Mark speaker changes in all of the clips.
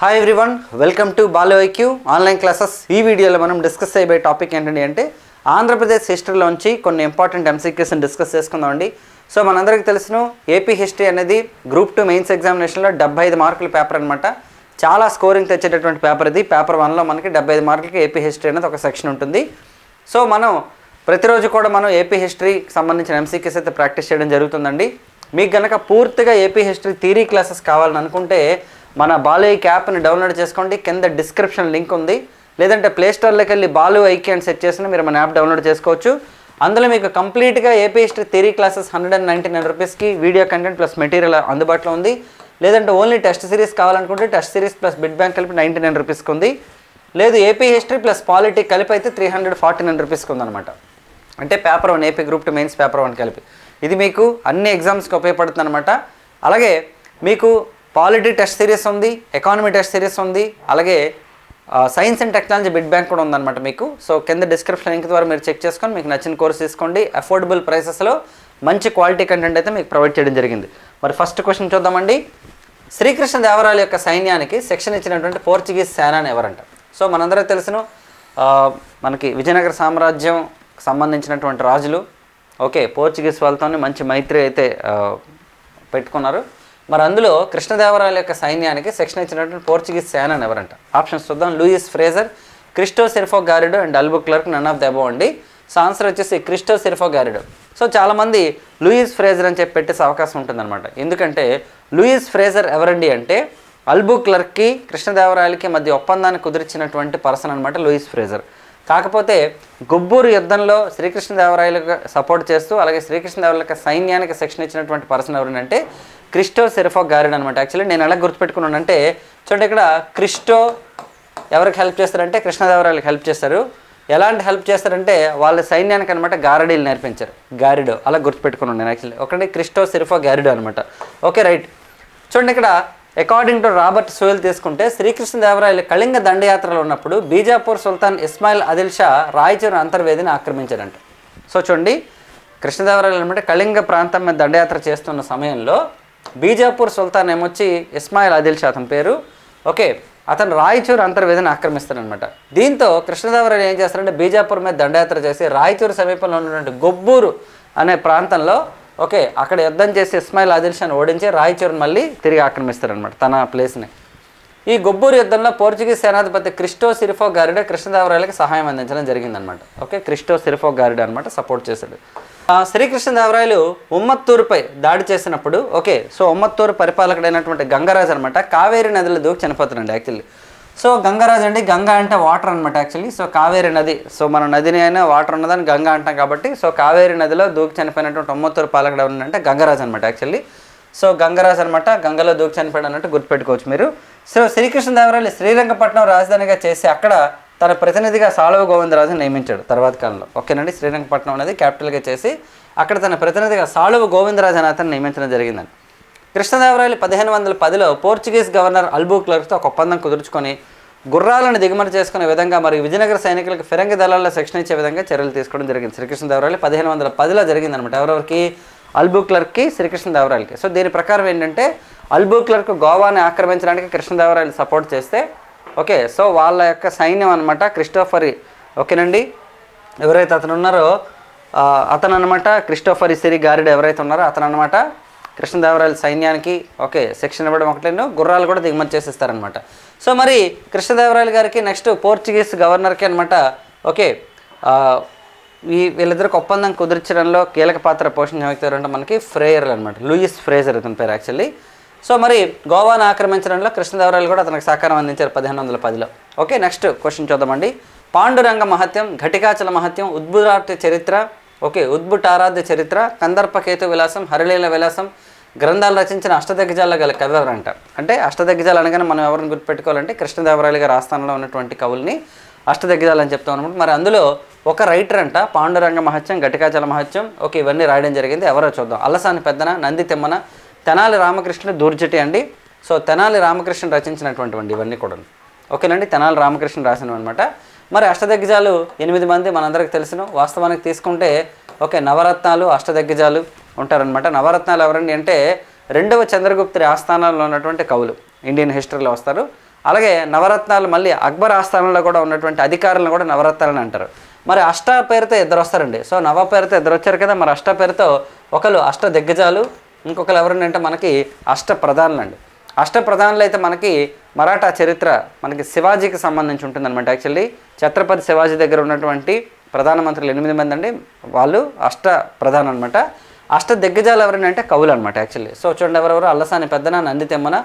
Speaker 1: Hi everyone welcome to బాలో IQ online classes ఈ వీడియోలో మనం డిస్కస్ చేయబోయే టాపిక్ ఏంటండి అంటే ఆంధ్రప్రదేశ్ హిస్టరీలోంచి కొన్ని ఇంపార్టెంట్ ఎంసీక్యూస్ని డిస్కస్ చేసుకుందామండి సో మనందరికీ తెలుసును ఏపీ హిస్టరీ అనేది గ్రూప్ టూ మెయిన్స్ ఎగ్జామినేషన్లో డెబ్బై ఐదు మార్కుల పేపర్ అనమాట చాలా స్కోరింగ్ తెచ్చేటటువంటి పేపర్ ఇది. పేపర్ వన్లో మనకి డెబ్బై ఐదు మార్కులకి ఏపీ హిస్టరీ అనేది ఒక సెక్షన్ ఉంటుంది. సో మనం ప్రతిరోజు కూడా మనం ఏపీ హిస్టరీకి సంబంధించిన ఎంసీక్యూస్ అయితే ప్రాక్టీస్ చేయడం జరుగుతుందండి. మీకు కనుక పూర్తిగా ఏపీ హిస్టరీ థీరీ క్లాసెస్ కావాలని అనుకుంటే మన బాలు ఐక్ యాప్ని డౌన్లోడ్ చేసుకోండి. కింద డిస్క్రిప్షన్ లింక్ ఉంది. లేదంటే ప్లేస్టోర్లోకి వెళ్ళి బాలు ఐకి అని సెట్ చేసిన మీరు మన యాప్ డౌన్లోడ్ చేసుకోవచ్చు. అందులో మీకు కంప్లీట్గా AP history theory classes hundred and ninety nine రూపీస్కి వీడియో కంటెంట్ ప్లస్ మెటీరియల్ అందుబాటులో ఉంది. లేదంటే ఓన్లీ టెస్ట్ సిరీస్ కావాలనుకుంటే test series plus bit bank కలిపి నైంటీ నైన్ రూపీస్కి ఉంది. లేదు ఏపీ హిస్టరీ ప్లస్ పాలిటీ కలిపి అయితే త్రీ హండ్రెడ్ ఫార్టీ నైన్ రూపీస్కి ఉందన్నమాట. అంటే paper one AP group two mains paper one కలిపి. ఇది మీకు అన్ని ఎగ్జామ్స్కి ఉపయోగపడుతుంది అనమాట అలాగే మీకు పాలిటీ టెస్ట్ సిరీస్ ఉంది ఎకానమీ టెస్ట్ సిరీస్ ఉంది అలాగే science and technology bit bank కూడా ఉందన్నమాట మీకు. సో కింద డిస్క్రిప్షన్ లింక్ ద్వారా మీరు చెక్ చేసుకొని మీకు నచ్చిన కోర్స్ తీసుకోండి. అఫోర్డబుల్ ప్రైసెస్లో మంచి క్వాలిటీ కంటెంట్ అయితే మీకు ప్రొవైడ్ చేయడం జరిగింది. మరి ఫస్ట్ క్వశ్చన్ చూద్దామండి. శ్రీకృష్ణ దేవరాయల యొక్క సైన్యానికి శిక్షణ ఇచ్చినటువంటి పోర్చుగీస్ సేనాని ఎవరంట? సో మనందరికీ తెలుసును. మనకి విజయనగర సామ్రాజ్యం సంబంధించినటువంటి రాజులు. ఓకే పోర్చుగీస్ వాళ్ళతోనే మంచి మైత్రి అయితే పెట్టుకున్నారు. మరి అందులో కృష్ణదేవరాయల యొక్క సైన్యానికి శిక్షణ ఇచ్చినటువంటి పోర్చుగీస్ సేనాని ఎవరంట? ఆప్షన్స్ చూద్దాం. Luis Fraser Cristo సిర్ఫో గారిడో and Albuquerque none of the above అండి. సో ఆన్సర్ వచ్చేసి క్రిస్టో సిర్ఫో గారిడో. సో చాలామంది లూయిస్ ఫ్రేజర్ అని చెప్పి పెట్టేసే అవకాశం ఉంటుందన్నమాట. ఎందుకంటే లూయిస్ ఫ్రేజర్ ఎవరండి అంటే అల్బు క్లర్క్కి కృష్ణదేవరాయలకి మధ్య ఒప్పందాన్ని కుదిర్చినటువంటి పర్సన్ అనమాట లూయిస్ ఫ్రేజర్. కాకపోతే గుబ్బూరు యుద్ధంలో శ్రీకృష్ణదేవరాయలకు సపోర్ట్ చేస్తూ అలాగే శ్రీకృష్ణదేవరాయల యొక్క సైన్యానికి శిక్షణ ఇచ్చినటువంటి పర్సన్ ఎవరంటే క్రిస్టో సెరిఫో గారిడ్ అనమాట యాక్చువల్లీ నేను ఎలా గుర్తుపెట్టుకున్నానంటే చూడండి ఇక్కడ క్రిస్టో ఎవరికి హెల్ప్ చేస్తారంటే కృష్ణదేవరాయలకు హెల్ప్ చేస్తారు. ఎలాంటి హెల్ప్ చేస్తారంటే వాళ్ళ సైన్యానికి అనమాట గారడీలు నేర్పించారు. గారిడో అలా గుర్తుపెట్టుకున్నాను నేను యాక్చువల్లీ ఒకటి క్రిస్టో సిరిఫో గారిడో అనమాట ఓకే రైట్ చూడండి ఇక్కడ అకార్డింగ్ టు రాబర్ట్ సోయల్ తీసుకుంటే శ్రీకృష్ణదేవరాయలు కళింగ దండయాత్రలో ఉన్నప్పుడు బీజాపూర్ సుల్తాన్ ఇస్మాయిల్ అదిల్ షా రాయచూరు అంతర్వేదిని ఆక్రమించారంట సో చూడండి కృష్ణదేవరాయలు అనమాట కళింగ ప్రాంతం మీద దండయాత్ర చేస్తున్న సమయంలో బీజాపూర్ సుల్తాన్ ఏమొచ్చి ఇస్మాయిల్ అదిల్ షా అతని పేరు ఓకే అతను రాయచూరు అంతర్వేదిని ఆక్రమిస్తారనమాట దీంతో కృష్ణదేవరాయలు ఏం చేస్తారంటే బీజాపూర్ మీద దండయాత్ర చేసి రాయచూరు సమీపంలో ఉన్నటువంటి గొబ్బూరు అనే ప్రాంతంలో ఓకే అక్కడ యుద్ధం చేసి ఇస్మాయిల్ ఆదిల్షాను ఓడించి రాయచూరుని మళ్ళీ తిరిగి ఆక్రమిస్తారనమాట తన ప్లేస్ని. ఈ గొబ్బూరు యుద్ధంలో పోర్చుగీస్ సేనాధిపతి క్రిస్టో సిరిఫో గారిడే కృష్ణదేవరాయలకి సహాయం అందించడం జరిగిందనమాట ఓకే క్రిస్టో సిరిఫో గారిడే అనమాట సపోర్ట్ చేశాడు. శ్రీకృష్ణదేవరాయలు ఉమ్మత్తూరుపై దాడి చేసినప్పుడు ఓకే సో ఉమ్మత్తూరు పరిపాలకుడైనటువంటి గంగరాజు అనమాట కావేరి నదిలో దూకి చనిపోతాడండి యాక్చువల్లీ. సో గంగరాజు అండి గంగా అంటే వాటర్ అనమాట యాక్చువల్లీ. సో కావేరి నది. సో మన నదిని అయినా వాటర్ ఉన్నదని గంగా అంటాం కాబట్టి సో కావేరి నదిలో దూకి చనిపోయినటువంటి ఉమ్మత్తూరు పాలకుడు ఎవరంటే గంగరాజు అనమాట యాక్చువల్లీ. సో గంగరాజు అనమాట గంగలో దూకి చనిపోయాడు అన్నట్టు గుర్తుపెట్టుకోవచ్చు మీరు. సో శ్రీకృష్ణదేవరాయలు శ్రీరంగపట్నం రాజధానిగా చేసి అక్కడ తన ప్రతినిధిగా సాళవ గోవిందరాజుని నియమించాడు తర్వాత కాలంలో. ఓకేనండి? శ్రీరంగపట్నం అనేది క్యాపిటల్గా చేసి అక్కడ తన ప్రతినిధిగా సాళవ గోవిందరాజు అని అతను నియమించడం జరిగిందండి. కృష్ణదేవరాయలు పదిహేను వందల పదిలో పోర్చుగీస్ గవర్నర్ అల్బూ క్లర్క్తో ఒక ఒప్పందం కుదుర్చుకొని గుర్రాలను దిగుమతి చేసుకునే విధంగా మరియు విజయనగర సైనికులకు ఫిరంగి దళాల్లో శిక్షణ ఇచ్చే విధంగా చర్యలు తీసుకోవడం జరిగింది. శ్రీకృష్ణదేవరాయలు పదిహేను వందల పదిలో జరిగిందనమాట ఎవరెవరికి? అల్బూ క్లర్క్కి శ్రీకృష్ణదేవరాయలకి. సో దీని ప్రకారం ఏంటంటే అల్బూ క్లర్క్ గోవాని ఆక్రమించడానికి కృష్ణదేవరాయలు సపోర్ట్ చేస్తే ఓకే సో వాళ్ళ యొక్క సైన్యం అనమాట క్రిస్టోఫరి ఓకేనండి? ఎవరైతే అతను ఉన్నారో అతను అనమాట క్రిస్టోఫర్ ఇసిరి గారిడు ఎవరైతే ఉన్నారో అతను అనమాట కృష్ణదేవరాయల సైన్యానికి ఓకే శిక్షణ ఇవ్వడం ఒకటేను గుర్రాలు కూడా దిగుమతి చేసేస్తారనమాట సో మరి కృష్ణదేవరాయలు గారికి నెక్స్ట్ పోర్చుగీస్ గవర్నర్కి అనమాట ఓకే ఈ వీళ్ళిద్దరికి ఒప్పందం కుదిర్చడంలో కీలక పాత్ర పోషించిన వ్యక్తి ఎవరంటే మనకి ఫ్రేయర్ అనమాట లూయిస్ ఫ్రేజర్ అతని పేరు యాక్చువల్లీ. సో మరి గోవాను ఆక్రమించడంలో కృష్ణదేవరాయలు కూడా అతనికి సహకారం అందించారు పదిహేను వందల పదిలో. ఓకే నెక్స్ట్ క్వశ్చన్ చూద్దామండి. పాండురంగ మహత్యం ఘటికాచల మహత్యం ఉద్భుతార్థ చరిత్ర ఓకే ఉద్భుటారాధ్య చరిత్ర కందర్పకేతు విలాసం హరిలీల విలాసం గ్రంథాలు రచించిన అష్టదిగ్గజాల్లో గల కవి అంటారు అంటే అష్టదిగ్గజాలు అనగానే మనం ఎవరిని గుర్తుపెట్టుకోవాలంటే కృష్ణదేవరాయలు గారి ఆస్థానంలో ఉన్నటువంటి కవుల్ని అష్టదిగ్గజాలు అని చెప్తాం అనమాట మరి అందులో ఒక రైటర్ అంట పాండురంగ మహత్యం ఘటికాచల మహత్యం ఓకే ఇవన్నీ రాయడం జరిగింది. ఎవరో చూద్దాం. అల్లసాని పెద్దన నంది తిమ్మన తెనాలి రామకృష్ణ దూర్జటి అండి. సో తెనాలి రామకృష్ణ రచించినటువంటివండి ఇవన్నీ కూడా ఓకేనండి? తెనాలి రామకృష్ణ రాసినవి అనమాట మరి అష్టదిగ్గజాలు ఎనిమిది మంది మనందరికి తెలిసిన. వాస్తవానికి తీసుకుంటే ఓకే నవరత్నాలు అష్టదిగ్గజాలు ఉంటారనమాట నవరత్నాలు ఎవరండి అంటే రెండవ చంద్రగుప్తుడి ఆస్థానంలో ఉన్నటువంటి కవులు. ఇండియన్ హిస్టరీలో వస్తారు. అలాగే నవరత్నాలు మళ్ళీ అక్బర్ ఆస్థానంలో కూడా ఉన్నటువంటి అధికారులను కూడా నవరత్నాలని అంటారు. మరి అష్ట పేరుతో ఇద్దరు వస్తారండి. సో నవ పేరుతో ఇద్దరు వచ్చారు కదా మరి అష్ట పేరుతో ఒకరు అష్ట దిగ్గజాలు ఇంకొకరు అంటే మనకి అష్ట ప్రధానులు అండి. అష్ట ప్రధానులు అయితే మనకి మరాఠా చరిత్ర మనకి శివాజీకి సంబంధించి ఉంటుందన్నమాట యాక్చువల్లీ. ఛత్రపతి శివాజీ దగ్గర ఉన్నటువంటి ప్రధానమంత్రులు ఎనిమిది మంది అండి. వాళ్ళు అష్ట ప్రధానం అనమాట అష్ట దిగ్గజాలు ఎవరైనా అంటే కవులు అనమాట యాక్చువల్లీ సో చూడండి ఎవరెవరు అల్లసాని పెద్దన నందితెమ్మన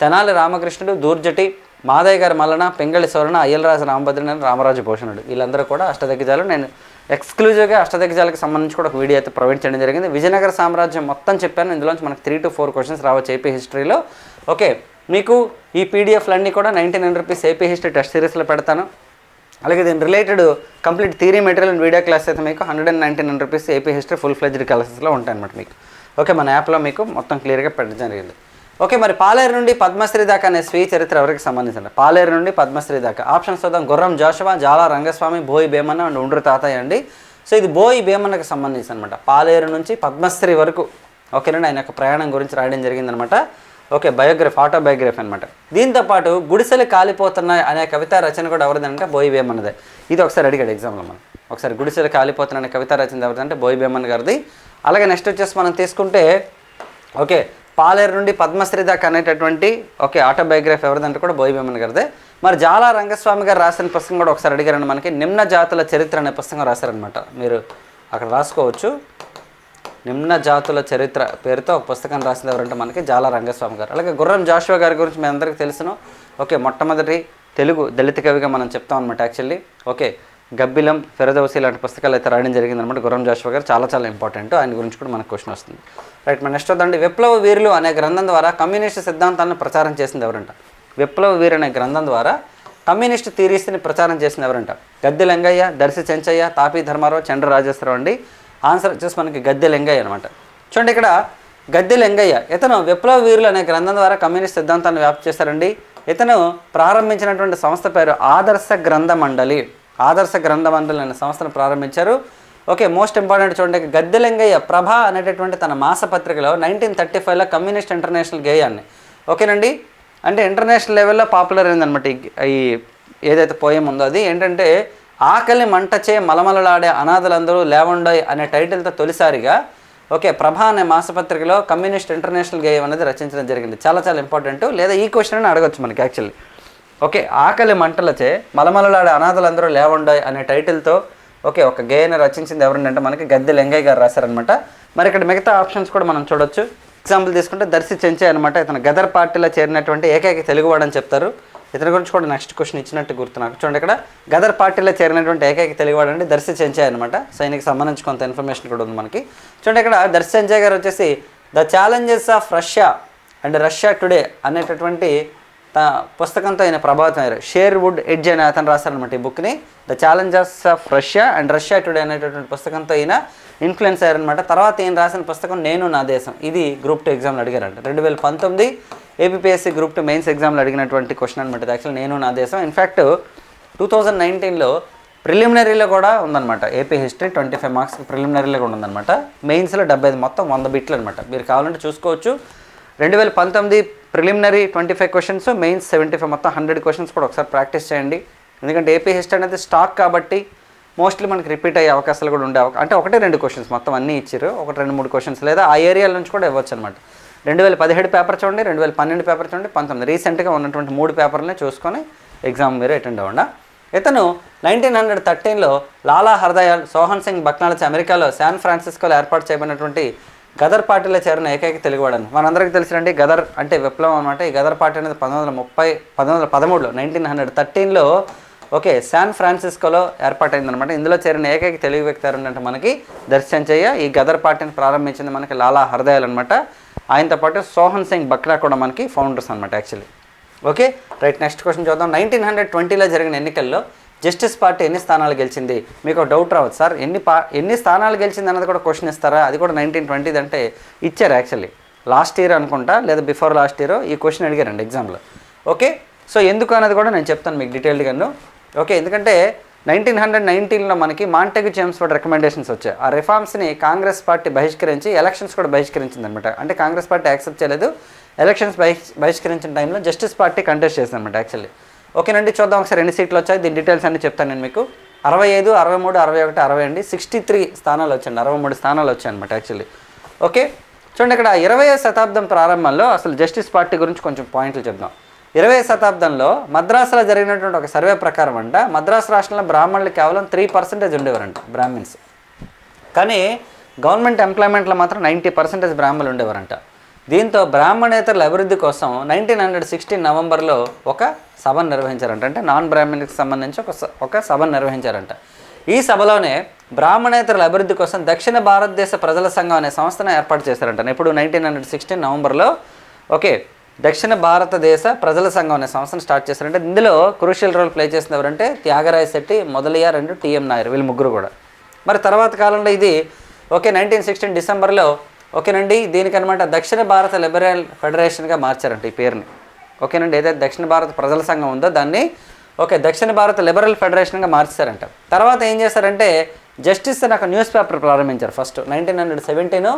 Speaker 1: తెనాలి రామకృష్ణుడు దూర్జటి మాదయ్య గారి మల్లన పెంగళి స్వర్ణ అయ్యలరాజు రామభద్రుని రామరాజు భూషణుడు. వీళ్ళందరూ కూడా అష్టదిగ్గజాలు నేను ఎక్స్క్లూజివ్గా అష్టదిగ్గజాలకు సంబంధించి కూడా ఒక వీడియో అయితే ప్రొవైడ్ చేయడం జరిగింది. విజయనగర సామ్రాజ్యం మొత్తం చెప్పాను. ఇందులోంచి మనకు త్రీ టు ఫోర్ క్వశ్చన్స్ రావచ్చు ఏపీ హిస్టరీలో ఓకే మీకు ఈ పీడిఎఫ్లన్నీ కూడా nineteen nine rupees AP history test సిరీస్లో పెడతాను. అలాగే దీని related complete theory material and video class అయితే మీకు hundred and ninety nine rupees AP history full fledged క్లాసెస్లో ఉంటాయి అనమాట మీకు. ఓకే మన యాప్లో మీకు మొత్తం క్లియర్గా పెట్టడం జరిగింది. ఓకే మరి పాలేరు నుండి పద్మశ్రీ దాకా అనే స్వీయ చరిత్ర ఎవరికి సంబంధించండి పాలేరు నుండి పద్మశ్రీ దాకా. ఆప్షన్స్ చూద్దాం. గుర్రం జోషవా జాలా రంగస్వామి బోయి భీమన్న అండ్ ఉండ్రు తాతయ్య అండి. సో ఇది బోయి భీమన్నకు సంబంధించి అనమాట పాలేరు నుంచి పద్మశ్రీ వరకు ఓకేనండి ఆయన యొక్క ప్రయాణం గురించి రాయడం జరిగిందనమాట ఓకే బయోగ్రఫీ ఆటోబయోగ్రఫీ అనమాట దీంతో పాటు గుడిసెలు కాలిపోతున్నాయి అనే కవితా రచన కూడా ఎవరిదంటే బోయి ఇది ఒకసారి అడిగాడు ఎగ్జామ్లో మనం. ఒకసారి గుడిసెలు కాలిపోతున్నాయి అనే కవితా రచన ఎవరిదంటే బోయి భీమన్న గారిది. అలాగే నెక్స్ట్ వచ్చేసి మనం తీసుకుంటే ఓకే పాలేరు నుండి పద్మశ్రీ దాకా అనేటటువంటి ఓకే ఆటోబయోగ్రఫీ ఎవరిదంటే కూడా బోయి గారిదే. మరి జాలా రంగస్వామి గారు రాసిన పుస్తకం కూడా ఒకసారి అడిగారండి మనకి. నిమ్న జాతుల చరిత్ర అనే పుస్తకం రాశారనమాట మీరు అక్కడ రాసుకోవచ్చు. నిమ్న జాతుల చరిత్ర పేరుతో ఒక పుస్తకం రాసింది ఎవరంటే మనకి జాల రంగస్వామి గారు. అలాగే గుర్రం జాషువా గారి గురించి మీ అందరికీ తెలుసును. ఓకే మొట్టమొదటి తెలుగు దళిత కవిగా మనం చెప్తాం అనమాట యాక్చువల్లీ. ఓకే గబ్బిలం ఫెరదౌసి ఇలాంటి పుస్తకాలు అయితే రాయడం జరిగింది అనమాట గుర్రం జాషువా గారు. చాలా చాలా ఇంపార్టెంట్ ఆయన గురించి కూడా మనకు క్వశ్చన్ వస్తుంది. రైట్ మన నెక్స్ట్ వద్దండి. విప్లవ వీరులు అనే గ్రంథం ద్వారా కమ్యూనిస్ట్ సిద్ధాంతాలను ప్రచారం చేసింది ఎవరంట? విప్లవ వీరు అనే గ్రంథం ద్వారా కమ్యూనిస్ట్ థీరీస్ని ప్రచారం చేసింది ఎవరంట? గద్దె లింగయ్య దర్శి చెంచయ్య తాపీ ధర్మారావు చంద్ర రాజేశ్వరరావు అండి. ఆన్సర్ వచ్చేసి మనకి గద్దె లింగయ్య అనమాట చూడండి ఇక్కడ గద్దె లింగయ్య ఇతను విప్లవ వీరులు అనే గ్రంథం ద్వారా కమ్యూనిస్ట్ సిద్ధాంతాన్ని వ్యాప్తి చేశారండి. ఇతను ప్రారంభించినటువంటి సంస్థ పేరు ఆదర్శ గ్రంథ మండలి. ఆదర్శ గ్రంథ మండలి అనే సంస్థను ప్రారంభించారు. ఓకే మోస్ట్ ఇంపార్టెంట్ చూడండి గద్దె లింగయ్య ప్రభ అనేటటువంటి తన మాసపత్రికలో నైన్టీన్ థర్టీ ఫైవ్లో కమ్యూనిస్ట్ ఇంటర్నేషనల్ గేయాన్ని. ఓకేనండి? అంటే ఇంటర్నేషనల్ లెవెల్లో పాపులర్ అయిందనమాట ఈ ఈ ఏదైతే పోయం ఉందో అది. ఏంటంటే ఆకలి మంటచే మలమలలాడే అనాథలందరూ లేవండాయ్ అనే టైటిల్తో తొలిసారిగా ఓకే ప్రభా అనే మాసపత్రికలో కమ్యూనిస్ట్ ఇంటర్నేషనల్ గేయం అనేది రచించడం జరిగింది. చాలా చాలా ఇంపార్టెంట్. లేదా ఈ క్వశ్చన్ అని అడగచ్చు మనకి యాక్చువల్లీ. ఓకే ఆకలి మంటలచే మలమలలాడే అనాథలందరూ లేవండాయ్ అనే టైటిల్తో ఓకే ఒక గేయని రచించింది ఎవరంటే మనకి గద్దె లింగయ్య గారు రాశారనమాట మరి ఇక్కడ మిగతా ఆప్షన్స్ కూడా మనం చూడొచ్చు. ఎగ్జాంపుల్ తీసుకుంటే దర్శి చెంచే అనమాట ఇతను గదర్ పార్టీలో చేరినటువంటి ఏకైక తెలుగువాడని చెప్తారు. ఇతని గురించి కూడా నెక్స్ట్ క్వశ్చన్ ఇచ్చినట్టు గుర్తు నాకు. చూడండి ఇక్కడ గదర్ పార్టీలో చేరినటువంటి ఏకైక తెలుగువాడు అంటే దర్శి చెంచే అనమాట సో ఆయనకి సంబంధించి కొంత ఇన్ఫర్మేషన్ కూడా ఉంది మనకి. చూడండి ఇక్కడ దర్శి చెంచే గారు వచ్చేసి the challenges of Russia and Russia today అనేటటువంటి తన పుస్తకంతో ఆయన ప్రభావితం అయ్యారు. షేర్ వుడ్ ఎడ్జ్ అని అతను రాశారనమాట ఈ బుక్ని the challengers of Russia and Russia today అనేటటువంటి పుస్తకంతో ఈయన ఇన్ఫ్లుయెన్స్ అయ్యారనమాట తర్వాత ఈయన రాసిన పుస్తకం? నేను నా దేశం. ఇది గ్రూప్ టూ ఎగ్జామ్లో అడిగారంట. రెండు వేల పంతొమ్మిది ఏపీఎస్సీ గ్రూప్ టూ మెయిన్స్ ఎగ్జామ్లో అడిగినటువంటి క్వశ్చన్ అనమాట యాక్చువల్ నేను నా దేశం. ఇన్ఫ్యాక్ట్ టూ థౌజండ్ నైన్టీన్లో ప్రిలిమినరీలో కూడా ఉందన్నమాట. AP history twenty five marks ప్రిలిమినరీలో కూడా ఉందన్నమాట. మెయిన్స్లో డెబ్బై ఐదు మొత్తం వంద బిట్లు అనమాట మీరు కావాలంటే చూసుకోవచ్చు. రెండు వేల పంతొమ్మిది preliminary twenty five questions mains seventy five మొత్తం హండ్రెడ్ క్వశ్చన్స్ కూడా ఒకసారి ప్రాక్టీస్ చేయండి. ఎందుకంటే ఏపీ హిస్టరీ అనేది స్టాక్ కాబట్టి మోస్ట్లీ మనకి రిపీట్ అయ్యే అవకాశాలు కూడా ఉండే అంటే ఒకటే రెండు క్వశ్చన్స్ మొత్తం అన్నీ ఇచ్చారు ఒకటి రెండు మూడు క్వశ్చన్స్ లేదా ఆ ఏరియాల నుంచి కూడా ఇవ్వచ్చు అనమాట రెండు వేల పదిహేడు పేపర్ చూడండి రెండు వేల పన్నెండు పేపర్ చూడండి పంతొమ్మిది. రీసెంట్గా ఉన్నటువంటి మూడు పేపర్లనే చూసుకొని ఎగ్జామ్ మీరు అటెండ్ అవ్వండి. ఇతను నైన్టీన్ హండ్రెడ్ థర్టీన్లో లాలా హర్దయాల్ సోహన్ సింగ్ బక్నాలచి అమెరికాలో శాన్ ఫ్రాన్సిస్కోలో ఏర్పాటు చేయబడినటువంటి గదర్ పార్టీలో చేరిన ఏకైక తెలుగువాడని మనందరికీ తెలిసినండి గదర్ అంటే విప్లవం అనమాట ఈ గదర్ పార్టీ అనేది పంతొమ్మిది వందల ముప్పై పంతొమ్మిది వందల పదమూడులో నైన్టీన్ హండ్రెడ్ థర్టీన్లో ఓకే శాన్ ఫ్రాన్సిస్కోలో ఏర్పాటైందనమాట ఇందులో చేరిన ఏకైక తెలుగు వ్యక్తి ఎవరంటే మనకి దర్శించయ్య ఈ గదర్ పార్టీని ప్రారంభించింది మనకి లాలా హర్దయాల్ అనమాట ఆయనతో పాటు సోహన్ సింగ్ బక్రా కూడా మనకి ఫౌండర్స్ అనమాట actually okay right next question చూద్దాం. నైన్టీన్ హండ్రెడ్ ట్వంటీలో జరిగిన ఎన్నికల్లో జస్టిస్ పార్టీ ఎన్ని స్థానాలు గెలిచింది? మీకు డౌట్ రావచ్చు సార్. ఎన్ని పా ఎన్ని స్థానాలు గెలిచింది అన్నది కూడా క్వశ్చన్ ఇస్తారా? అది కూడా నైన్టీన్ ట్వంటీది అంటే ఇచ్చారు యాక్చువల్లీ లాస్ట్ ఇయర్ అనుకుంటా లేదా బిఫోర్ లాస్ట్ ఇయర్ ఈ క్వశ్చన్ అడిగారండి ఎగ్జామ్లో ఓకే సో ఎందుకు అన్నది కూడా నేను చెప్తాను మీకు డీటెయిల్డ్గాను ఓకే ఎందుకంటే నైన్టీన్ హండ్రెడ్ నైన్టీన్లో మనకి మాంటెగ్ చేమ్స్ఫోర్డ్ రికమెండేషన్స్ వచ్చాయి. ఆ రిఫార్మ్స్ని కాంగ్రెస్ పార్టీ బహిష్కరించి ఎలక్షన్స్ కూడా బహిష్కరించింది అనమాట అంటే కాంగ్రెస్ పార్టీ యాక్సెప్ట్ చేయలేదు. ఎలక్షన్స్ బహిష్ బహిష్కరించిన టైంలో జస్టిస్ పార్టీ కంటెస్ట్ చేసింది అనమాట యాక్చువల్లీ ఓకేనండి చూద్దాం ఒకసారి ఎన్ని సీట్లు వచ్చాయి. దీని డీటెయిల్స్ అన్ని చెప్తాను నేను మీకు. అరవై ఐదు అరవై మూడు అరవై ఒకటి అరవై అండి సిక్స్టీ త్రీ స్థానాలు వచ్చాయండి. అరవై మూడు స్థానాలు వచ్చాయి అనమాట యాక్చువల్లీ ఓకే చూడండి ఇక్కడ ఇరవై శతాబ్దం ప్రారంభంలో అసలు జస్టిస్ పార్టీ గురించి కొంచెం పాయింట్లు చెప్దాం. ఇరవై శతాబ్దంలో మద్రాసులో జరిగినటువంటి ఒక సర్వే ప్రకారం అంట మద్రాసు రాష్ట్రంలో బ్రాహ్మణులు కేవలం త్రీ పర్సెంటేజ్ ఉండేవారంట బ్రాహ్మిన్స్. కానీ గవర్నమెంట్ ఎంప్లాయ్మెంట్లో మాత్రం నైంటీ పర్సెంటేజ్ బ్రాహ్మణులు ఉండేవారంట. దీంతో బ్రాహ్మణేతరుల అభివృద్ధి కోసం నైన్టీన్ హండ్రెడ్ సిక్స్టీన్ నవంబర్లో ఒక సభను నిర్వహించారంట. అంటే నాన్ బ్రాహ్మణులకు సంబంధించి ఒక స- ఒక సభను నిర్వహించారంట. ఈ సభలోనే బ్రాహ్మణేతరుల అభివృద్ధి కోసం దక్షిణ భారతదేశ ప్రజల సంఘం అనే సంస్థను ఏర్పాటు చేశారంట. ఇప్పుడు నైన్టీన్ హండ్రెడ్ సిక్స్టీన్ నవంబర్లో ఓకే దక్షిణ భారతదేశ ప్రజల సంఘం అనే సంస్థను స్టార్ట్ చేశారంటే ఇందులో క్రూషియల్ రోల్ ప్లే చేసింది ఎవరంటే త్యాగరాయ శెట్టి మొదలయ్యార్ అండ్ టీఎం నాయర్ వీళ్ళు ముగ్గురు కూడా. మరి తర్వాత కాలంలో ఇది ఓకే నైన్టీన్ సిక్స్టీన్ డిసెంబర్లో ఓకేనండి దీనికనమాట దక్షిణ భారత లిబరల్ ఫెడరేషన్గా మార్చారంట ఈ పేరుని. ఓకేనండి ఏదైతే దక్షిణ భారత ప్రజల సంఘం ఉందో దాన్ని ఓకే దక్షిణ భారత లిబరల్ ఫెడరేషన్గా మార్చారంట. తర్వాత ఏం చేశారంటే జస్టిస్ అని ఒక న్యూస్ పేపర్ ప్రారంభించారు ఫస్ట్ నైన్టీన్ హండ్రెడ్ సెవెంటీన్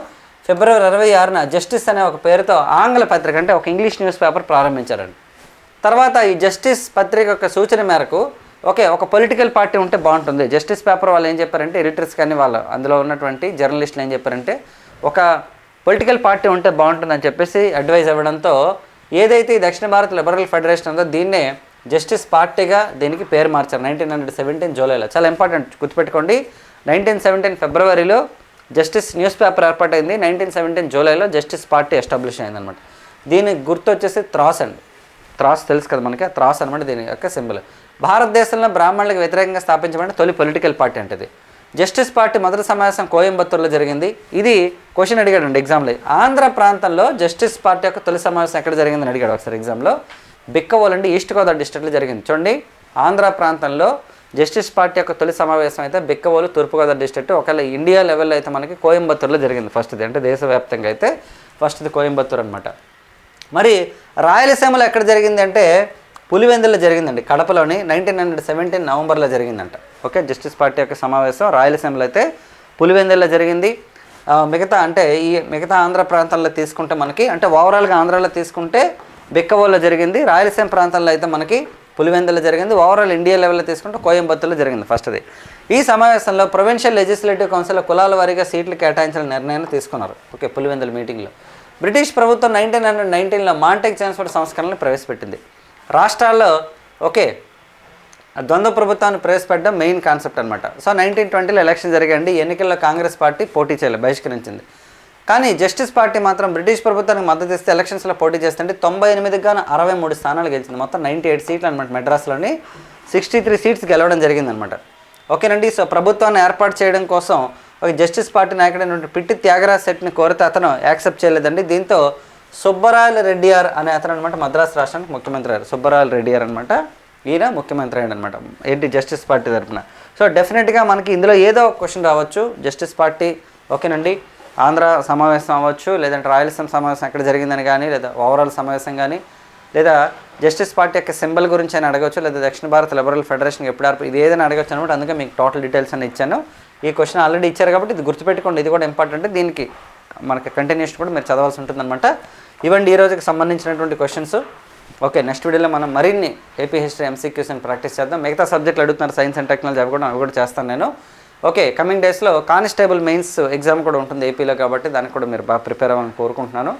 Speaker 1: ఫిబ్రవరి ఇరవై ఆరున జస్టిస్ అనే ఒక పేరుతో ఆంగ్ల పత్రిక అంటే ఒక ఇంగ్లీష్ న్యూస్ పేపర్ ప్రారంభించారండి తర్వాత ఈ జస్టిస్ పత్రిక యొక్క సూచన మేరకు ఓకే ఒక పొలిటికల్ పార్టీ ఉంటే బాగుంటుంది. జస్టిస్ పేపర్ వాళ్ళు ఏం చెప్పారంటే ఎడిటర్స్ కానీ వాళ్ళు అందులో ఉన్నటువంటి జర్నలిస్టులు ఏం చెప్పారంటే ఒక పొలిటికల్ పార్టీ ఉంటే బాగుంటుందని చెప్పేసి అడ్వైజ్ ఇవ్వడంతో ఏదైతే దక్షిణ భారత లిబరల్ ఫెడరేషన్ ఉందో దీన్నే జస్టిస్ పార్టీగా దీనికి పేరు మార్చారు. నైన్టీన్ హండ్రెడ్ సెవెంటీన్ జూలైలో. చాలా ఇంపార్టెంట్ గుర్తుపెట్టుకోండి. నైన్టీన్ సెవెంటీన్ ఫిబ్రవరిలో జస్టిస్ న్యూస్ పేపర్ ఏర్పాటైంది నైన్టీన్ సెవెంటీన్ జూలైలో జస్టిస్ పార్టీ ఎస్టాబ్లిష్ అయిందనమాట దీనికి గుర్తు వచ్చేసి త్రాస్ అండి. త్రాస్ తెలుసు కదా మనకి త్రాస్ అనమాట దీని యొక్క సింబల్. భారతదేశంలో బ్రాహ్మణులకు వ్యతిరేకంగా స్థాపించబడిన తొలి పొలిటికల్ పార్టీ అంటే జస్టిస్ పార్టీ మొదటి సమావేశం కోయంబత్తూరులో జరిగింది. ఇది క్వశ్చన్ అడిగాడండి ఎగ్జామ్లో. ఆంధ్ర ప్రాంతంలో జస్టిస్ పార్టీ యొక్క తొలి సమావేశం ఎక్కడ జరిగిందని అడిగాడు ఒకసారి ఎగ్జామ్లో. బిక్కవోలండి ఈస్ట్ గోదావరి డిస్టిక్లో జరిగింది. చూడండి ఆంధ్ర ప్రాంతంలో జస్టిస్ పార్టీ యొక్క తొలి సమావేశం అయితే బిక్కవోలు తూర్పుగోదావరి డిస్ట్రిక్ట్ ఒకవేళ ఇండియా లెవెల్లో అయితే మనకి కోయంబత్తూరులో జరిగింది ఫస్ట్ది. అంటే దేశవ్యాప్తంగా అయితే ఫస్ట్ది కోయంబత్తూరు అనమాట మరి రాయలసీమలో ఎక్కడ జరిగింది అంటే పులివెందుల్లో జరిగిందండి. కడపలోని నైన్టీన్ హండ్రెడ్ సెవెంటీన్ నవంబర్లో జరిగిందంట. ఓకే జస్టిస్ పార్టీ యొక్క సమావేశం రాయలసీమలో అయితే పులివెందుల్లో జరిగింది. మిగతా అంటే ఈ మిగతా ఆంధ్ర ప్రాంతాల్లో తీసుకుంటే మనకి అంటే ఓవరాల్గా ఆంధ్రాలో తీసుకుంటే బిక్కవోలో జరిగింది. రాయలసీమ ప్రాంతాల్లో అయితే మనకి పులివెందులో జరిగింది. ఓవరాల్ ఇండియా లెవెల్లో తీసుకుంటే కోయంబత్తూర్లో జరిగింది ఫస్ట్ది ఈ సమావేశంలో ప్రొవిన్షియల్ లెజిస్లేటివ్ కౌన్సిల్ కులాల వారీగా సీట్లు కేటాయించిన నిర్ణయాన్ని తీసుకున్నారు. ఓకే పులివెందుల మీటింగ్లో బ్రిటిష్ ప్రభుత్వం నైన్టీన్ హండ్రెడ్ నైన్టీన్లో మాంటెక్ ట్రాన్స్ఫర్ సంస్కరణలు ప్రవేశపెట్టింది. రాష్ట్రాల్లో ఓకే ద్వంద్వ ప్రభుత్వాన్ని ప్రవేశపెట్టడం మెయిన్ కాన్సెప్ట్ అనమాట సో నైన్టీన్ ట్వంటీలో ఎలక్షన్ జరిగండి ఎన్నికల్లో కాంగ్రెస్ పార్టీ పోటీ చేయాలి బహిష్కరించింది. కానీ జస్టిస్ పార్టీ మాత్రం బ్రిటిష్ ప్రభుత్వానికి మద్దతు ఇస్తే ఎలక్షన్స్లో పోటీ చేస్తుంటే తొంభై ఎనిమిది గాను అరవై మూడు స్థానాలు గెలిచింది. మొత్తం నైంటీ ఎయిట్ సీట్లు అనమాట మెడ్రాస్లోని. సిక్స్టీ త్రీ సీట్స్ గెలవడం జరిగిందనమాట ఓకేనండి సో ప్రభుత్వాన్ని ఏర్పాటు చేయడం కోసం ఒక జస్టిస్ పార్టీ నాయకుడైనటువంటి పిట్టి త్యాగరాజ్ సెట్ని కోరితే అతను యాక్సెప్ట్ చేయలేదండి. దీంతో సుబ్బరాయల రెడ్డియార్ అనే అతను అనమాట మద్రాసు రాష్ట్రానికి ముఖ్యమంత్రి అయ్యారు. సుబ్బరాయల రెడ్డియార్ అనమాట ఈయన ముఖ్యమంత్రి అయ్యాడు అనమాట ఏంటి జస్టిస్ పార్టీ తరఫున సో డెఫినెట్గా మనకి ఇందులో ఏదో క్వశ్చన్ రావచ్చు. జస్టిస్ పార్టీ ఓకేనండి. ఆంధ్ర సమావేశం అవ్వచ్చు లేదంటే రాయలసీమ సమావేశం ఎక్కడ జరిగిందని కానీ లేదా ఓవరాల్ సమావేశం కానీ లేదా జస్టిస్ పార్టీ యొక్క సింబల్ గురించి అని అడగవచ్చు లేదా దక్షిణ భారత లిబరల్ ఫెడరేషన్ ఎప్పుడు ఏర్ప- ఇది ఏదైనా అడగచ్చు అనమాట అందుకే మీకు టోటల్ డీటెయిల్స్ అని ఇచ్చాను. ఈ క్వశ్చన్ ఆల్రెడీ ఇచ్చారు కాబట్టి ఇది గుర్తుపెట్టుకోండి. ఇది కూడా ఇంపార్టెంట్. దీనికి మనకి కంటిన్యూషన్ కూడా మీరు చదవాల్సి ఉంటుందన్నమాట. ఇవ్వండి ఈ రోజుకి సంబంధించినటువంటి క్వశ్చన్స్ ఓకే నెక్స్ట్ వీడియోలో మనం మరిన్ని ఏపీ హిస్టరీ ఎంసీక్యూస్ అని ప్రాక్టీస్ చేద్దాం. మిగతా సబ్జెక్టులు అడుగుతున్నారు సైన్స్ అండ్ టెక్నాలజీ అవి కూడా అవి కూడా చేస్తాను నేను. ఓకే కమింగ్ డేస్లో కానిస్టేబుల్ మెయిన్స్ ఎగ్జామ్ కూడా ఉంటుంది ఏపీలో కాబట్టి దానికి కూడా మీరు బాగా ప్రిపేర్ అవ్వాలని కోరుకుంటున్నాను.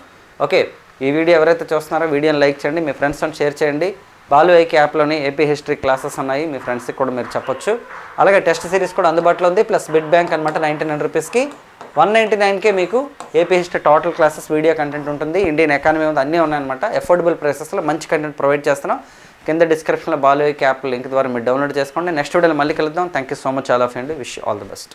Speaker 1: ఓకే ఈ వీడియో ఎవరైతే చూస్తున్నారో వీడియోని లైక్ చేయండి మీ ఫ్రెండ్స్తో షేర్ చేయండి. బాలు ఐకి యాప్లోని ఏపీ హిస్టరీ క్లాసెస్ ఉన్నాయి మీ ఫ్రెండ్స్కి కూడా మీరు చెప్పొచ్చు. అలాగే టెస్ట్ సిరీస్ కూడా అందుబాటులో ఉంది ప్లస్ బిడ్ బ్యాంక్ అనమాట నైంటీ నైన్ రూపీస్కి వన్ నైంటీ నైన్కే మీకు AP history total classes video content ఉంటుంది. ఇండియన్ ఎకానమీ ఉంది అన్నీ ఉన్నాయన్నమాట. ఎఫోర్డబుల్ ప్రైసెస్లో మంచి కంటెంట్ ప్రొవైడ్ చేస్తున్నాం. కింద డిస్క్రిప్షన్లో బాలు క్యాప్ లింక్ ద్వారా మీరు డౌన్లోడ్ చేసుకోండి. నెక్స్ట్ వీడియోలో మళ్ళీ కలుద్దాం. Thank you so much all of అండి విష్ ఆల్ ది బెస్ట్